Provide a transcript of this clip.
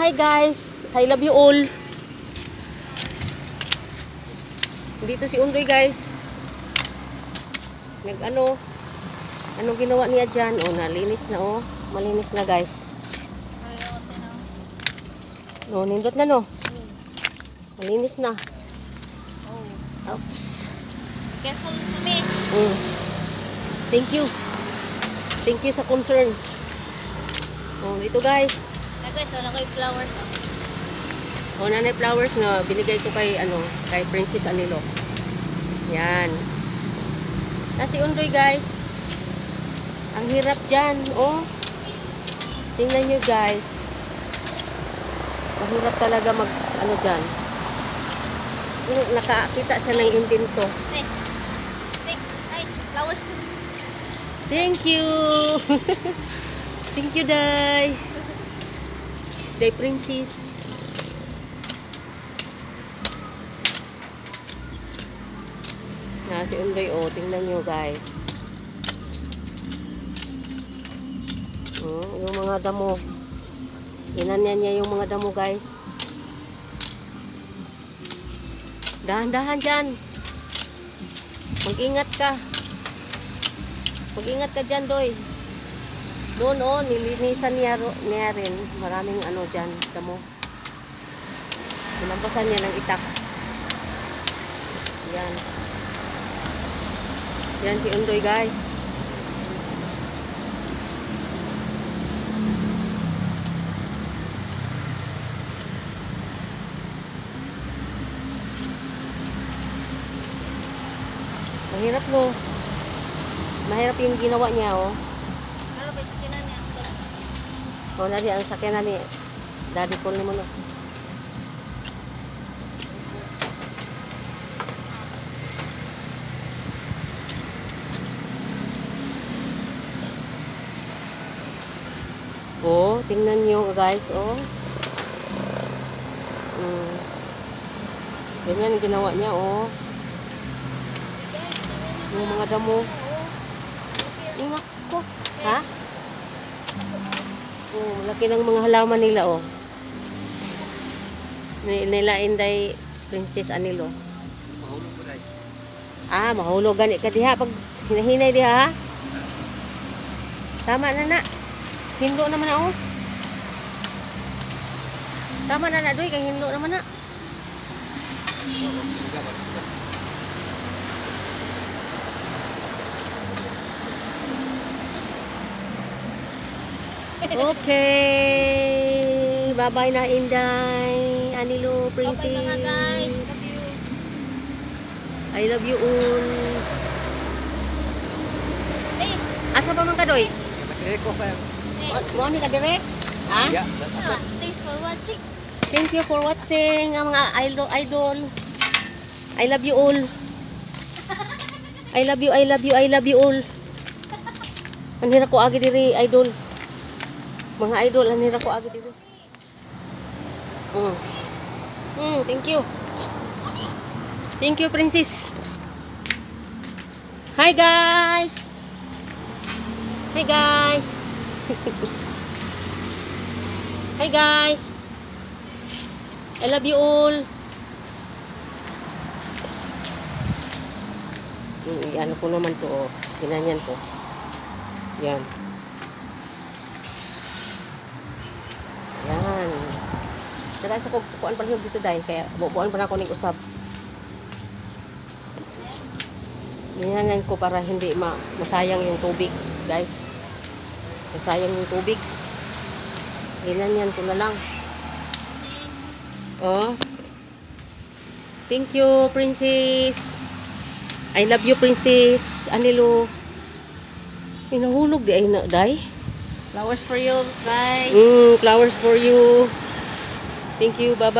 hi guys. I love you all. Dito si Undoy guys. Nag ano, anong ginawa niya dyan? Oh, nalinis na oh. Malinis na guys. No, nindot na no. Malinis na. Oh, Oops. careful kami. Mm. Thank you. Thank you sa concern. Oh, ito guys. Na guys, ano kayo flowers oh. O, nanay flowers na binigay ko kay, ano, kay Princess Anilo. Yan. Nasi undoy, guys. Ang hirap dyan, oh. Tingnan nyo, guys. Mahirap talaga mag, ano dyan. Yung Nakakita siya ng indinto. Hey. Hey, ay, flowers. Thank you! Thank you, Day. Day Princess. Na si Undoy, oh, tingnan nyo, guys. Oh, yung mga damo. Ginanyan niya yung mga damo, guys. Dahan-dahan dyan. Mag-ingat ka. Mag-ingat ka dyan, Doy. Doon, oh, nilinisan niya, niya rin. Maraming ano dyan, damo. Nilampasan niya ng itak. Yan. Yan si Undoy, guys. Mahirap, no? Mahirap yung ginawa niya, oh. O, nari, ang sakyan na ni Daddy Paul ni mo, no? Oh, tingnan niyo guys, oh. Mm. Ganyan ang ginawa niya, oh. Yung mga damo. Oo. Laki ang- Ingak ko. Ha? Oh, laki ng mga halaman nila, oh. Ni- Nila Inday Princess Anilo. Ah, mahulog gani ka diha pag hinahinay diha ha. Tama na na. Hindo naman na oh. Tama na na doy kay hindo naman na. Okay. Bye-bye na Inday. Anilo Princess. Okay mga guys. Love you. I love you all. Hey, Asa pa man ka doy? Eko pa. hey. Mo ni ka direct? Ha? Yeah. Ah, Thanks for watching. Thank you for watching ang mga idol idol. I love you all. I love you, I love you, I love you all. Anhira ko agi diri idol. Mga idol, anhira ko agi diri. Mm. Mm, thank you. Thank you, princess. Hi guys. Hi guys. Hi guys. I love you all. Yung ano ko naman to, oh. Ginanyan ko. Yan. Nagasa ko, kukuan pa rin dito dahil, kaya bubuan pa na ako ng usap. Ginanyan ko para hindi ma masayang yung tubig, guys. Masayang yung tubig. Ginanyan ko na lang. Oh. Thank you, princess. I love you, princess. Anilo. Pinahulog di ay na, day. Flowers for you guys. Mm, flowers for you. Thank you. Bye-bye.